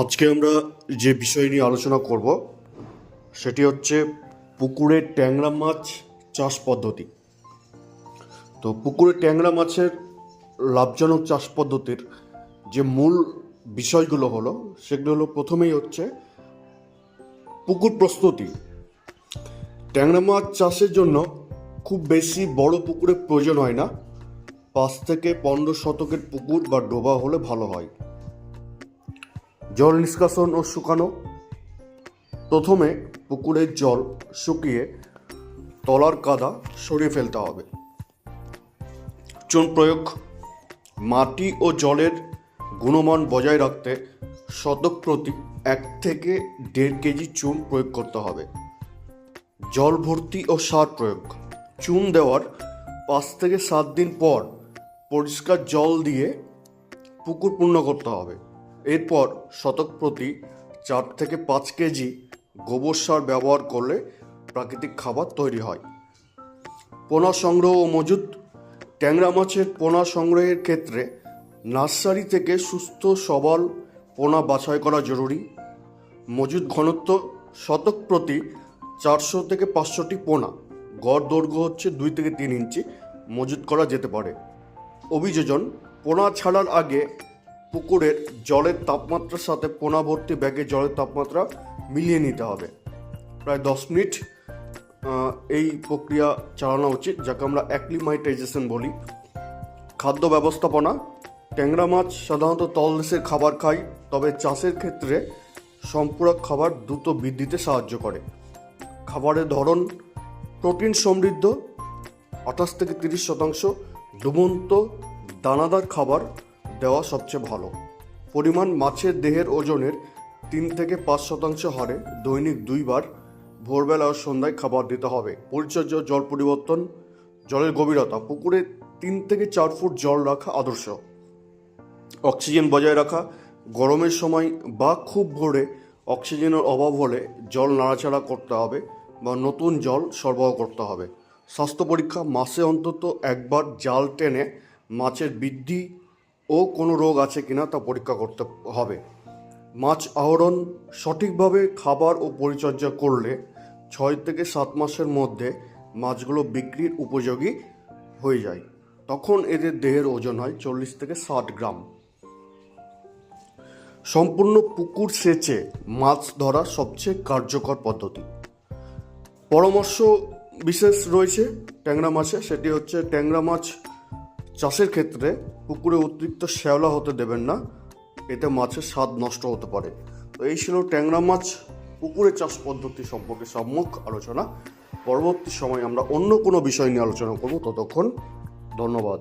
আজকে আমরা যে বিষয় নিয়ে আলোচনা করব, সেটি হচ্ছে পুকুরে ট্যাংরা মাছ চাষ পদ্ধতি। তো পুকুরে ট্যাংরা মাছের লাভজনক চাষ পদ্ধতির যে মূল বিষয়গুলো হলো, সেগুলো হলো প্রথমেই হচ্ছে পুকুর প্রস্তুতি। ট্যাংরা মাছ চাষের জন্য খুব বেশি বড় পুকুরের প্রয়োজন হয় না। পাঁচ থেকে পনেরো শতকের পুকুর বা ডোবা হলে ভালো হয়। জল নিষ্কাশন ও শুকানো। প্রথমে পুকুরের জল শুকিয়ে তলার কাদা সরিয়ে ফেলতে হবে। চুন প্রয়োগ। মাটি ও জলের গুণমান বজায় রাখতে শতক প্রতি এক থেকে দেড় কেজি চুন প্রয়োগ করতে হবে। জল ভর্তি ও সার প্রয়োগ। চুন দেওয়ার পাঁচ থেকে সাত দিন পর পরিষ্কার জল দিয়ে পুকুর পূর্ণ করতে হবে। এরপর শতক প্রতি চার থেকে পাঁচ কেজি গোবর সার ব্যবহার করলে প্রাকৃতিক খাবার তৈরি হয়। পোনা সংগ্রহ ও মজুত। ট্যাংরা মাছের পোনা সংগ্রহের ক্ষেত্রে নার্সারি থেকে সুস্থ সবল পোনা বাছাই করা জরুরি। মজুদ ঘনত্ব শতক প্রতি চারশো থেকে পাঁচশোটি পোনা। গড় দৈর্ঘ্য হচ্ছে দুই থেকে তিন ইঞ্চি। মজুত করা যেতে পারে। অভিযোজন, পোনা ছাড়ার আগে পুকুরের জলের তাপমাত্রার সাথে পোনা ভর্তি ব্যাগে জলের তাপমাত্রা মিলিয়ে নিতে হবে। প্রায় দশ মিনিট এই প্রক্রিয়া চালানো উচিত, যাকে আমরা অ্যাক্লিমাইটাইজেশন বলি। খাদ্য ব্যবস্থাপনা, ট্যাংরা মাছ সাধারণত তলদেশের খাবার খায়, তবে চাষের ক্ষেত্রে সম্পূরক খাবার দ্রুত বৃদ্ধিতে সাহায্য করে। খাবারের ধরন, প্রোটিন সমৃদ্ধ, আঠাশ থেকে তিরিশ শতাংশ ডুবন্ত দানাদার খাবার দেওয়া সবচেয়ে ভালো। পরিমাণ মাছের দেহের ওজনের তিন থেকে পাঁচ শতাংশ হারে দৈনিক দুইবার ভোরবেলা ও সন্ধ্যায় খাবার দিতে হবে। পরিচর্যা, জল পরিবর্তন, জলের গভীরতা, পুকুরে তিন থেকে চার ফুট জল রাখা আদর্শ। অক্সিজেন বজায় রাখা, গরমের সময় বা খুব ভোরে অক্সিজেনের অভাব হলে জল নাড়াচাড়া করতে হবে বা নতুন জল সরবরাহ করতে হবে। স্বাস্থ্য পরীক্ষা মাসে অন্তত একবার জাল টেনে মাছের বৃদ্ধি ও কোনো রোগ আছে কিনা তা পরীক্ষা করতে হবে। মাছ আহরণ সঠিকভাবে খাবার ও পরিচর্যা করলে ছয় থেকে সাত মাসের মধ্যে মাছগুলো বিক্রির উপযোগী হয়ে যায়। তখন এদের দেহের ওজন হয় চল্লিশ থেকে ষাট গ্রাম। সম্পূর্ণ পুকুর সেচে মাছ ধরা সবচেয়ে কার্যকর পদ্ধতি। পরামর্শ বিশেষ রয়েছে ট্যাংরা মাছে, সেটি হচ্ছে ট্যাংরা মাছ চাষের ক্ষেত্রে পুকুরে অতিরিক্ত শ্যাওলা হতে দেবেন না, এতে মাছের স্বাদ নষ্ট হতে পারে। তো এই ছিল ট্যাংরা মাছ পুকুরে চাষ পদ্ধতি সম্পর্কে সম্মুখ আলোচনা। পরবর্তী সময় আমরা অন্য কোনো বিষয় নিয়ে আলোচনা করব। ততক্ষণ ধন্যবাদ।